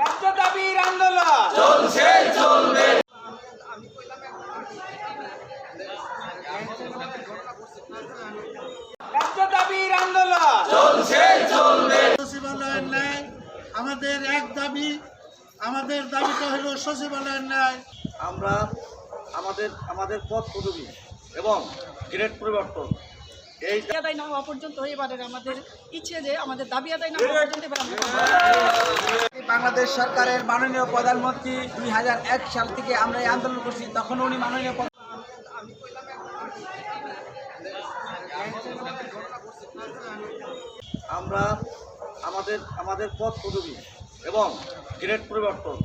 রাজ্য দাবির আন্দোলন। চলছে চলবে। রাজ্য দাবির আন্দোলন। চলছে চলবে। সচিবালয়ের ন্যায় আমাদের এক দাবি আমাদের দাবিটা হলো সচিবালয়ের ন্যায়। আমরা আমাদের আমাদের পথ পদবি এবং গ্রেড পরিবর্তন। এই আদায় না হওয়া পর্যন্ত এবারের আমাদের ইচ্ছে যে আমাদের দাবি আদায় না হওয়া পর্যন্ত এবার আমরা বাংলাদেশ সরকারের মাননীয় প্রধানমন্ত্রী দুই হাজার এক সাল থেকে আমরা এই আন্দোলন করছি তখন উনি মাননীয় আমরা আমাদের আমাদের পথ পদবি এবং গ্রেড পরিবর্তন।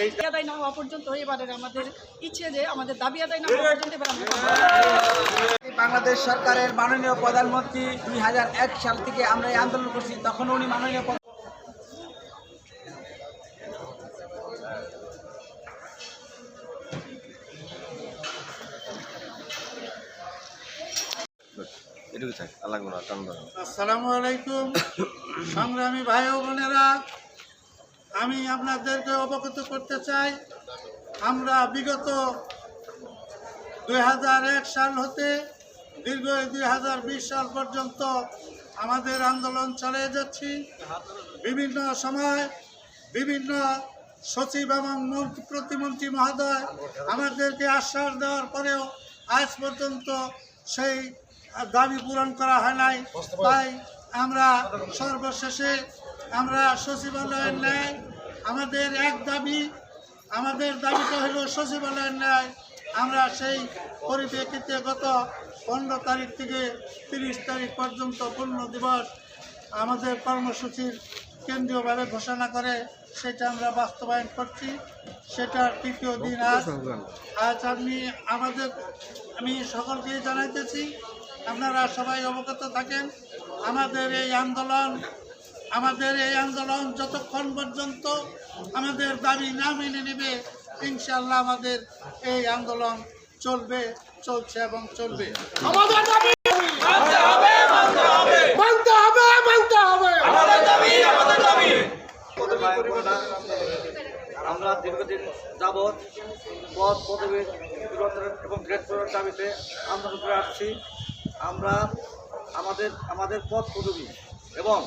এই আদায় না হওয়া পর্যন্ত এবারের আমাদের ইচ্ছে যে আমাদের দাবি আদায় না হওয়া পর্যন্ত এবার আমরা বাংলাদেশ সরকারের মাননীয় প্রধানমন্ত্রী দুই হাজার এক সাল থেকে আমরা এই আন্দোলন করছি তখন উনি মাননীয় আসসালামু আলাইকুম। সংগ্রামী ভাই ও বোনেরা আমি আপনাদেরকে অবগত করতে চাই আমরা বিগত দুই হাজার এক সাল হতে দীর্ঘ দুই হাজার বিশ সাল পর্যন্ত আমাদের আন্দোলন চালিয়ে যাচ্ছি। বিভিন্ন সময় বিভিন্ন সচিব এবং মন্ত্রী, প্রতিমন্ত্রী মহোদয় আমাদেরকে আশ্বাস দেওয়ার পরেও আজ পর্যন্ত সেই দাবি পূরণ করা হয় নাই। তাই আমরা সর্বশেষে আমরা সচিবালয়ের ন্যায় আমাদের এক দাবি, আমাদের দাবিটা হলো সচিবালয়ের ন্যায় আমরা সেই পরিপ্রেক্ষিতে গত পনেরো তারিখ থেকে তিরিশ তারিখ পর্যন্ত পূর্ণ দিবস আমাদের কর্মসূচির কেন্দ্রীয়ভাবে ঘোষণা করে সেটা আমরা বাস্তবায়ন করছি। সেটার তৃতীয় দিন আজ। আজ আমি আমাদের, আমি সকলকে জানাইতেছি, আপনারা সবাই অবগত থাকেন, আমাদের এই আন্দোলন, আমাদের এই আন্দোলন যতক্ষণ পর্যন্ত আমাদের দাবি না মেনে নেবে ইনশাল্লাহ আমাদের এই আন্দোলন চলবে চলছে এবং চলবে। ভাই বোনেরা, আমরা দীর্ঘদিন যাবৎ পদ পদবীর এবং গ্রেড পরিবর্তনের দাবিতে আন্দোলন করে আসছি। আমরা আমাদের আমাদের পদ পদবী এবং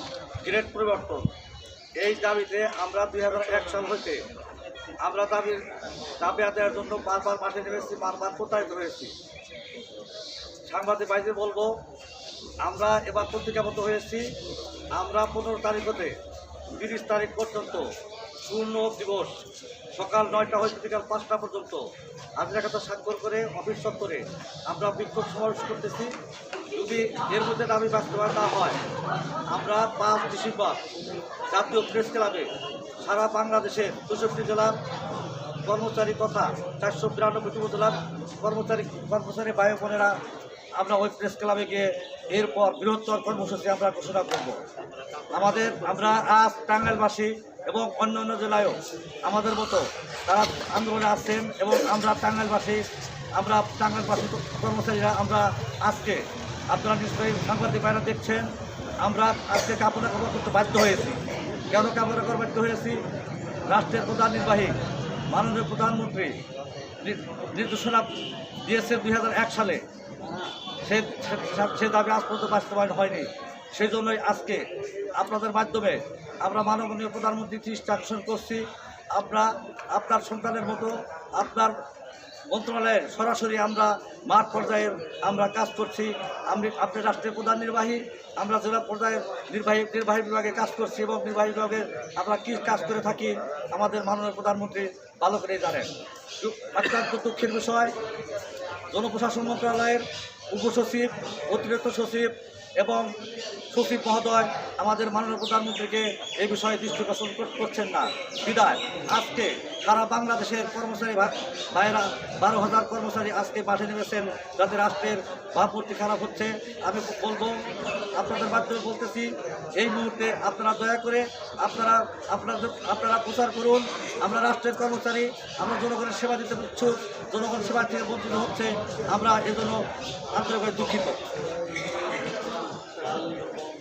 গ্রেড পরিবর্তন এই দাবিতে আমরা দুই হাজার এক সাল হইতে আমরা দাবির দাবি আদায়ের জন্য বারবার মাঠে নেমেছি বারবার প্রতারিত হয়েছি সাংবাদিক বাইরে বলব, আমরা এবার পত্রিকাবদ্ধ হয়েছি আমরা পনেরো তারিখ হতে তিরিশ তারিখ পর্যন্ত শূন্য দিবস। সকাল নয়টা হইতে বিকাল পাঁচটা পর্যন্ত। আজরাকাতা স্বাক্ষর করে, অফিস চত্বরে। আমরা বিক্ষোভ সমাবেশ করতেছি। যদি এর মধ্যে দাবি বাস্তবায়ন না হয়, আমরা পাঁচ ডিসেম্বর জাতীয় প্রেস ক্লাবে সারা বাংলাদেশের চৌষট্টি জেলার কর্মচারী তথা চারশো বিরানব্বই উপজেলার কর্মচারী কর্মচারী ভাই বোনেরা, আমরা ওই প্রেস ক্লাবে গিয়ে এরপর বৃহত্তর কর্মসূচি আমরা ঘোষণা করব। আমাদের, আমরা আজ টাঙ্গাইলবাসী এবং অন্য অন্য জেলায়ও আমাদের মতো তারা আন্দোলনে আসছেন এবং আমরা টাঙ্গাইলবাসী আমরা টাঙ্গাইলবাসী কর্মচারীরা আমরা আজকে আপনারা নিশ্চয়ই সাংবাদিক ভাইরা দেখছেন, আমরা আজকে কাপড় কাপড় করতে বাধ্য হয়েছি। কেন কাপড় কাপড় বাধ্য হয়েছি? রাষ্ট্রের প্রধান নির্বাহী, মাননীয় প্রধানমন্ত্রী নির্দেশনা দিয়েছে দুই হাজার এক সালে। সে- সে দাবি আজ পর্যন্ত বাস্তবায়ন হয়নি। সেই জন্যই আজকে আপনাদের মাধ্যমে আমরা মাননীয় প্রধানমন্ত্রী আকর্ষণ করছি। আমরা আপনার সন্তানের মতো, আপনার মন্ত্রণালয়ের সরাসরি আমরা মাঠ পর্যায়ে আমরা কাজ করছি। আমি আপনি রাষ্ট্রের প্রধান নির্বাহী, আমরা জেলা পর্যায়ের নির্বাহী নির্বাহী বিভাগে কাজ করছি এবং নির্বাহী বিভাগে আমরা কী কাজ করে থাকি আমাদের মাননীয় প্রধানমন্ত্রী ভালো করেই জানেন। অত্যন্ত দুঃখের বিষয়, জনপ্রশাসন মন্ত্রণালয়ের উপসচিব অতিরিক্ত সচিব এবং সচিব মহোদয় আমাদের মাননীয় প্রধানমন্ত্রীকে এই বিষয়ে দৃষ্টি আকর্ষণ করছেন না। বিদায়। আজকে সারা বাংলাদেশের কর্মচারী ভাইয়েরা বারো হাজার কর্মচারী আজকে মাঠে নেমেছেন যাতে রাষ্ট্রের ভাবমূর্তি খারাপ হচ্ছে। আমি বলব, আপনাদের মাধ্যমে বলতেছি, এই মুহূর্তে আপনারা দয়া করে আপনারা, আপনাদের, আপনারা প্রচার করুন। আমরা রাষ্ট্রের কর্মচারী, আমরা জনগণের সেবা দিতে ইচ্ছুক। জনগণ সেবা থেকে বঞ্চিত হচ্ছে। আমরা এজন্য আন্তরিকভাবে দুঃখিত। Hallelujah.